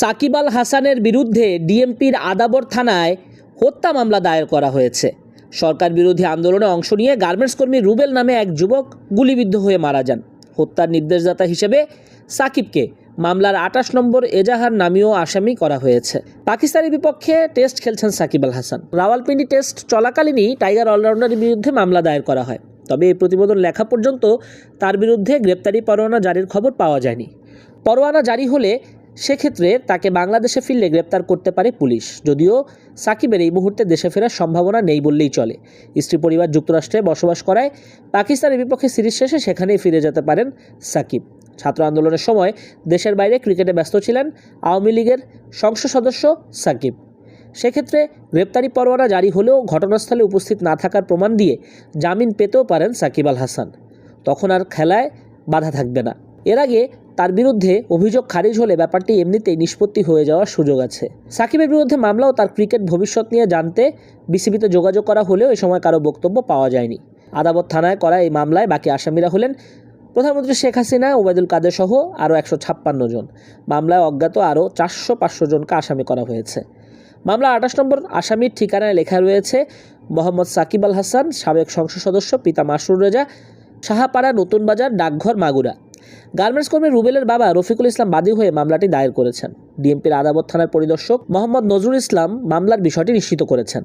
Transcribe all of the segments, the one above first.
সাকিব আল হাসানের বিরুদ্ধে ডিএমপির আদাবর থানায় হত্যা মামলা দায়ের করা হয়েছে। সরকার বিরোধী আন্দোলনে অংশ নিয়ে গার্মেন্টস কর্মী রুবেল নামে এক যুবক গুলিবিদ্ধ হয়ে মারা যান। হত্যার নির্দেশদাতা হিসেবে সাকিবকে মামলার আঠাশ নম্বর এজাহার নামীয় আসামি করা হয়েছে। পাকিস্তানের বিপক্ষে টেস্ট খেলছেন সাকিব আল হাসান। রাওয়ালপিন্ডি টেস্ট চলাকালীনই টাইগার অলরাউন্ডারের বিরুদ্ধে মামলা দায়ের করা হয়। তবে এই প্রতিবেদন লেখা পর্যন্ত তার বিরুদ্ধে গ্রেপ্তারি পরোয়ানা জারির খবর পাওয়া যায়নি। পরোয়ানা জারি হলে সেক্ষেত্রে তাকে বাংলাদেশে ফিরলে গ্রেপ্তার করতে পারে পুলিশ। যদিও সাকিবের এই মুহূর্তে দেশে ফেরার সম্ভাবনা নেই বললেই চলে। স্ত্রী পরিবার যুক্তরাষ্ট্রে বসবাস করায় পাকিস্তানের বিপক্ষে সিরিজ শেষে সেখানেই ফিরে যেতে পারেন সাকিব। ছাত্র আন্দোলনের সময় দেশের বাইরে ক্রিকেটে ব্যস্ত ছিলেন আওয়ামী লীগের সংসদ সদস্য সাকিব। সেক্ষেত্রে গ্রেপ্তারি পরোয়ানা জারি হলেও ঘটনাস্থলে উপস্থিত না থাকার প্রমাণ দিয়ে জামিন পেতেও পারেন সাকিব আল হাসান। তখন আর খেলায় বাধা থাকবে না। এর আগে তার বিরুদ্ধে অভিযোগ খারিজ হলে ব্যাপারটি এমনিতেই নিষ্পত্তি হয়ে যাওয়ার সুযোগ আছে। সাকিবের বিরুদ্ধে মামলা ও তার ক্রিকেট ভবিষ্যৎ নিয়ে জানতে বিসিবিতে যোগাযোগ করা হলেও এ সময় কারও বক্তব্য পাওয়া যায়নি। আদাবত থানায় করা এই মামলায় বাকি আসামিরা হলেন প্রধানমন্ত্রী শেখ হাসিনা, ওবায়দুল কাদের সহ আরও একশো ছাপ্পান্ন জন। মামলায় অজ্ঞাত আরও চারশো পাঁচশো জনকে আসামি করা হয়েছে। মামলা আঠাশ নম্বর আসামির ঠিকানায় লেখা রয়েছে, মোহাম্মদ সাকিব আল হাসান, সাবেক সংসদ সদস্য পিতা মাসরুর রেজা, সাহাপাড়া নতুন বাজার, ডাকঘর মাগুরা। গার্মেন্টস কর্মী রুবেলের বাবা রফিকুল ইসলাম বাদী হয়ে মামলাটি দায়ের করেছেন। ডিএমপির আদাবত থানার পরিদর্শক মোহাম্মদ নজরুল ইসলাম মামলার বিষয়টি নিশ্চিত করেছেন।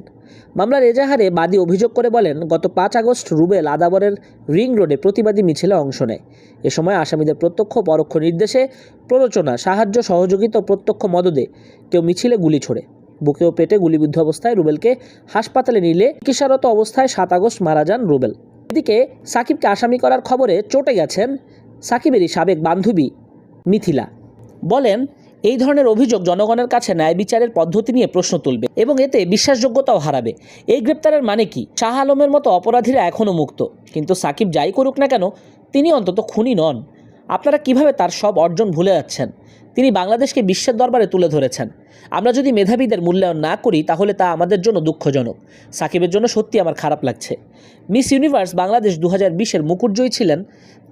মামলার এজাহারে বাদী অভিযোগ করে বলেন, গত পাঁচ আগস্ট রুবেল আদাবরের রিং রোডে প্রতিবাদী মিছিলে অংশ নেয়। এ সময় আসামিদের প্রত্যক্ষ পরোক্ষ নির্দেশে প্ররোচনা, সাহায্য, সহযোগিতা ও প্রত্যক্ষ মদদে কেউ মিছিলে গুলি ছোড়ে। বুকে ও পেটে গুলিবিদ্ধ অবস্থায় রুবেলকে হাসপাতালে নিলে চিকিৎসারত অবস্থায় সাত আগস্ট মারা যান রুবেল। এদিকে সাকিবকে আসামি করার খবরে চটে গেছেন সাকিবেরই সাবেক বান্ধবী মিথিলা। বলেন, এই ধরনের অভিযোগ জনগণের কাছে ন্যায় বিচারের পদ্ধতি নিয়ে প্রশ্ন তুলবে এবং এতে বিশ্বাসযোগ্যতাও হারাবে। এই গ্রেপ্তারের মানে কি? শাহ আলমের মতো অপরাধীরা এখনও মুক্ত। কিন্তু সাকিব যাই করুক না কেন, তিনি অন্তত খুনি নন। আপনারা কীভাবে তার সব অর্জন ভুলে যাচ্ছেন? তিনি বাংলাদেশকে বিশ্বের দরবারে তুলে ধরেছেন। আমরা যদি মেধাবীদের মূল্যায়ন না করি, তাহলে তা আমাদের জন্য দুঃখজনক। সাকিবের জন্য সত্যি আমার খারাপ লাগছে। মিস ইউনিভার্স, বাংলাদেশ দু হাজার বিশের মুকুটজয়ী ছিলেন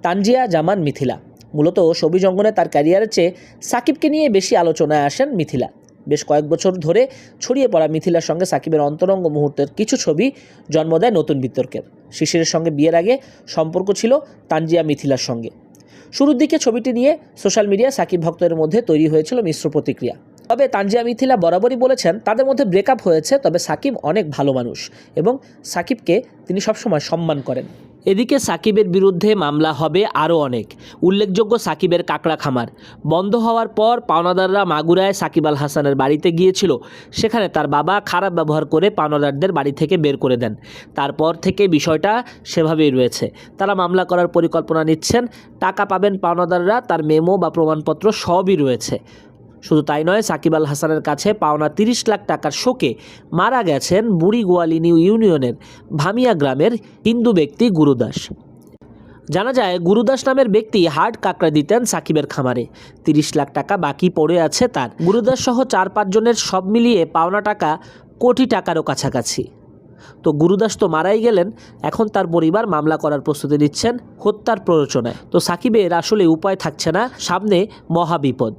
তানজিয়া জামান মিথিলা। মূলত ছবি জঙ্গনে তার ক্যারিয়ারের চেয়ে সাকিবকে নিয়ে বেশি আলোচনায় আসেন মিথিলা। বেশ কয়েক বছর ধরে ছড়িয়ে পড়া মিথিলার সঙ্গে সাকিবের অন্তরঙ্গ মুহূর্তের কিছু ছবি জন্ম দেয় নতুন বিতর্কের। শিশিরের সঙ্গে বিয়ের আগে সম্পর্ক ছিল তানজিয়া মিথিলার সঙ্গে। শুরুর দিকে ছবিটি নিয়ে সোশ্যাল মিডিয়া সাকিব ভক্তদের মধ্যে তৈরি হয়েছিল মিশ্র প্রতিক্রিয়া। তবে তানজিয়া মিথিলা বরাবরই বলেছেন, তাদের মধ্যে ব্রেকআপ হয়েছে, তবে সাকিব অনেক ভালো মানুষ এবং সাকিবকে তিনি সবসময় সম্মান করেন। এদিকে সাকিবের বিরুদ্ধে মামলা হবে আরও অনেক। উল্লেখযোগ্য সাকিবের কাকড়া খামার। বন্ধ হওয়ার পর পাওনাদাররা মাগুরায় সাকিব আল হাসানের বাড়িতে গিয়েছিল। সেখানে তার বাবা খারাপ ব্যবহার করে পাওনাদারদের বাড়ি থেকে বের করে দেন। তারপর থেকে বিষয়টা সেভাবেই রয়েছে। তারা মামলা করার পরিকল্পনা নিচ্ছেন। টাকা পাবেন পাওনাদাররা, তার মেমো বা প্রমাণপত্র সবই রয়েছে। শুধু তাই নয়, সাকিব আল হাসানের কাছে পাওনা তিরিশ লাখ টাকার শোকে মারা গেছেন বুড়ি গোয়ালিনী ইউনিয়নের ভামিয়া গ্রামের হিন্দু ব্যক্তি গুরুদাস। জানা যায়, গুরুদাস নামের ব্যক্তি হার্ড কাকড়া দিতেন সাকিবের খামারে। তিরিশ লাখ টাকা বাকি পড়ে আছে তার। গুরুদাস সহ চার পাঁচজনের সব মিলিয়ে পাওনা টাকা কোটি টাকারও কাছাকাছি। তো গুরুদাস তো মারাই গেলেন, এখন তার পরিবার মামলা করার প্রস্তুতি নিচ্ছেন হত্যার প্ররোচনায়। তো সাকিবের আসলে উপায় থাকছে না, সামনে মহাবিপদ।